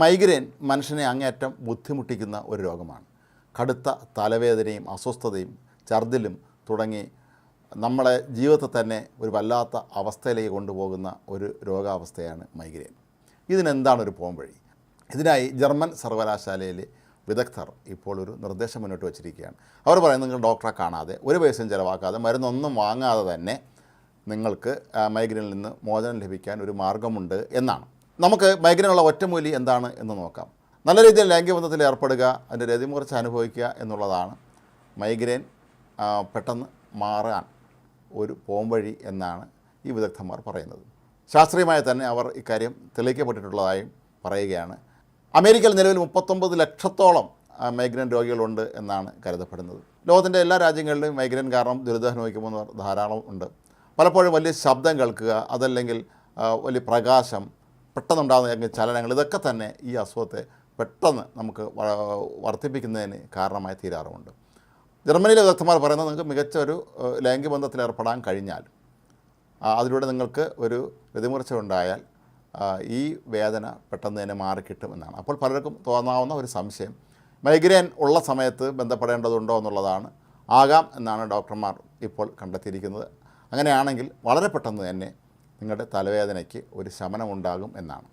Migraine മനുഷ്യനെ അങ്ങേയറ്റം ബുദ്ധിമുട്ടിക്കുന്ന ഒരു രോഗമാണ്. കടുത്ത തലവേദനയും അസ്വസ്ഥതയും ഛർദിലും തുടങ്ങി നമ്മളെ ജീവിതത്തെ തന്നെ ഒരു വല്ലാത്ത അവസ്ഥയിലേക്ക് കൊണ്ടുപോകുന്ന ഒരു രോഗാവസ്ഥയാണ് മൈഗ്രെയിൻ ഇതിനെന്താണ് ഒരു പോംവഴി? ഇതിനായി ജർമ്മൻ സർവകലാശാലയിലെ വിദഗ്ധർ ഇപ്പോൾ ഒരു നിർദ്ദേശം മുന്നോട്ട് വച്ചിരിക്കുകയാണ്. അവർ പറയുന്നത് നിങ്ങൾ ഡോക്ടറെ കാണാതെ ഒരു പൈസയും ചിലവാക്കാതെ മരുന്നൊന്നും വാങ്ങാതെ തന്നെ നിങ്ങൾക്ക് മൈഗ്രെയിനിൽ നിന്ന് മോചനം ലഭിക്കാൻ ഒരു മാർഗമുണ്ട് എന്നാണ്. നമുക്ക് മൈഗ്രനുള്ള ഒറ്റമൂലി എന്താണ് എന്ന് നോക്കാം. നല്ല രീതിയിൽ ലൈംഗിക ബന്ധത്തിൽ ഏർപ്പെടുക അതിന്റെ രതിമുറിച്ച് അനുഭവിക്കുക എന്നുള്ളതാണ്. മൈഗ്രെയിൻ പെട്ടെന്ന് മാറാൻ ഒരു പോംവഴി എന്നാണ് ഈ വിദഗ്ധന്മാർ പറയുന്നത്. ശാസ്ത്രീയമായി തന്നെ അവർ ഇക്കാര്യം തെളിയിക്കപ്പെട്ടിട്ടുള്ളതായും പറയുകയാണ്. അമേരിക്കയിൽ നിലവിൽ മുപ്പത്തൊമ്പത് ലക്ഷത്തോളം മൈഗ്രൈൻ രോഗികളുണ്ട് എന്നാണ് കരുതപ്പെടുന്നത്. ലോകത്തിന്റെ എല്ലാ രാജ്യങ്ങളിലും മൈഗ്രെയിൻ കാരണം ദുരിതമനുഭവിക്കുന്നവർ ധാരാളം ഉണ്ട്. പലപ്പോഴും വലിയ ശബ്ദം കേൾക്കുക അതല്ലെങ്കിൽ വലിയ പ്രകാശം പെട്ടെന്നുണ്ടാകുന്ന ചലനങ്ങൾ ഇതൊക്കെ തന്നെ ഈ അസുഖത്തെ പെട്ടെന്ന് നമുക്ക് വർദ്ധിപ്പിക്കുന്നതിന് കാരണമായി തീരാറുമുണ്ട്. ജർമ്മനിയിലെ വിദഗ്ധന്മാർ പറയുന്നത് നിങ്ങൾക്ക് മികച്ച ഒരു ലൈംഗികബന്ധത്തിൽ ബന്ധത്തിൽ ഏർപ്പെടാൻ കഴിഞ്ഞാൽ അതിലൂടെ നിങ്ങൾക്ക് ഒരു രതിമൂർച്ച ഉണ്ടായാൽ ഈ വേദന പെട്ടെന്ന് തന്നെ മാറിക്കിട്ടും എന്നാണ്. അപ്പോൾ പലർക്കും തോന്നാവുന്ന ഒരു സംശയം മൈഗ്രെയിൻ ഉള്ള സമയത്ത് ബന്ധപ്പെടേണ്ടതുണ്ടോ എന്നുള്ളതാണ്. ആകാം എന്നാണ് ഡോക്ടർമാർ ഇപ്പോൾ കണ്ടെത്തിയിരിക്കുന്നത്. അങ്ങനെയാണെങ്കിൽ വളരെ പെട്ടെന്ന് തന്നെ നിങ്ങളുടെ തലവേദനയ്ക്ക് ഒരു ശമനമുണ്ടാകും എന്നാണ്.